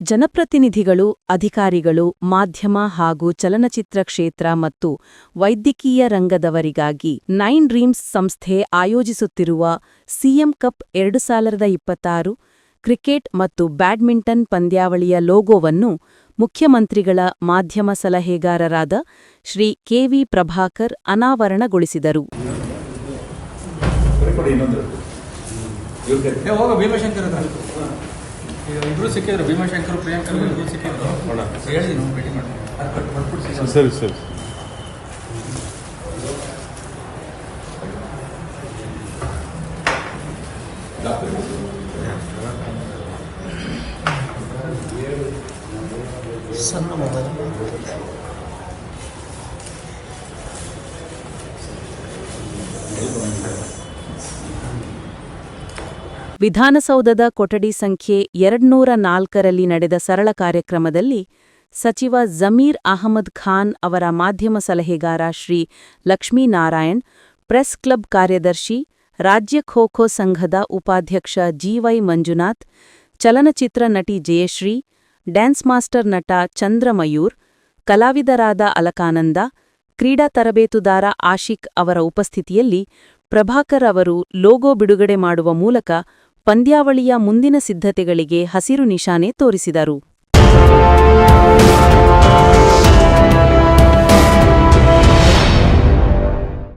ಜನಪ್ರತಿನಿಧಿಗಳು ಅಧಿಕಾರಿಗಳು ಮಾಧ್ಯಮ ಹಾಗೂ ಚಲನಚಿತ್ರ ಕ್ಷೇತ್ರ ಮತ್ತು ವೈದ್ಯಕೀಯ ರಂಗದವರಿಗಾಗಿ ನೈನ್ ಡ್ರೀಮ್ಸ್ ಸಂಸ್ಥೆ ಆಯೋಜಿಸುತ್ತಿರುವ ಸಿಎಂ ಕಪ್ ಎರಡು ಸಾವಿರದ ಇಪ್ಪತ್ತಾರು ಕ್ರಿಕೆಟ್ ಮತ್ತು ಬ್ಯಾಡ್ಮಿಂಟನ್ ಪಂದ್ಯಾವಳಿಯ ಲೋಗೋವನ್ನು ಮುಖ್ಯಮಂತ್ರಿಗಳ ಮಾಧ್ಯಮ ಸಲಹೆಗಾರರಾದ ಶ್ರೀ ಕೆವಿ ಪ್ರಭಾಕರ್ ಅನಾವರಣಗೊಳಿಸಿದರು. ಇಬ್ರು ಸಿಕ್ಕಿದ್ರು ಭೀಮಾಶಂಕರ್ ಪ್ರಿಯಾಂಕರ್ ಇಬ್ರು ಸಿಕ್ಕಿದ್ರು. ಹೇಳಿದ್ವಿ ನಾವು ಭೇಟಿ ಮಾಡಿ ಸರಿ ಸರಿ ಸಣ್ಣ ಮೊಬೈಲ್ ವಿಧಾನಸೌಧದ ಕೊಠಡಿ ಸಂಖ್ಯೆ ಎರಡ್ನೂರ ನಾಲ್ಕರಲ್ಲಿ ನಡೆದ ಸರಳ ಕಾರ್ಯಕ್ರಮದಲ್ಲಿ ಸಚಿವ ಜಮೀರ್ ಅಹಮದ್ ಖಾನ್ ಅವರ ಮಾಧ್ಯಮ ಸಲಹೆಗಾರ ಶ್ರೀ ಲಕ್ಷ್ಮೀನಾರಾಯಣ್, ಪ್ರೆಸ್ ಕ್ಲಬ್ ಕಾರ್ಯದರ್ಶಿ, ರಾಜ್ಯ ಖೋ ಖೋ ಸಂಘದ ಉಪಾಧ್ಯಕ್ಷ ಜಿವೈ ಮಂಜುನಾಥ್, ಚಲನಚಿತ್ರ ನಟಿ ಜಯಶ್ರೀ, ಡ್ಯಾನ್ಸ್ ಮಾಸ್ಟರ್ ನಟ ಚಂದ್ರಮಯೂರ್, ಕಲಾವಿದರಾದ ಅಲಕಾನಂದ, ಕ್ರೀಡಾ ತರಬೇತುದಾರ ಆಶಿಕ್ ಅವರ ಉಪಸ್ಥಿತಿಯಲ್ಲಿ ಪ್ರಭಾಕರ್ ಅವರು ಲೋಗೋ ಬಿಡುಗಡೆ ಮಾಡುವ ಮೂಲಕ ಪಂದ್ಯಾವಳಿಯ ಮುಂದಿನ ಸಿದ್ಧತೆಗಳಿಗೆ ಹಸಿರು ನಿಶಾನೆ ತೋರಿಸಿದರು.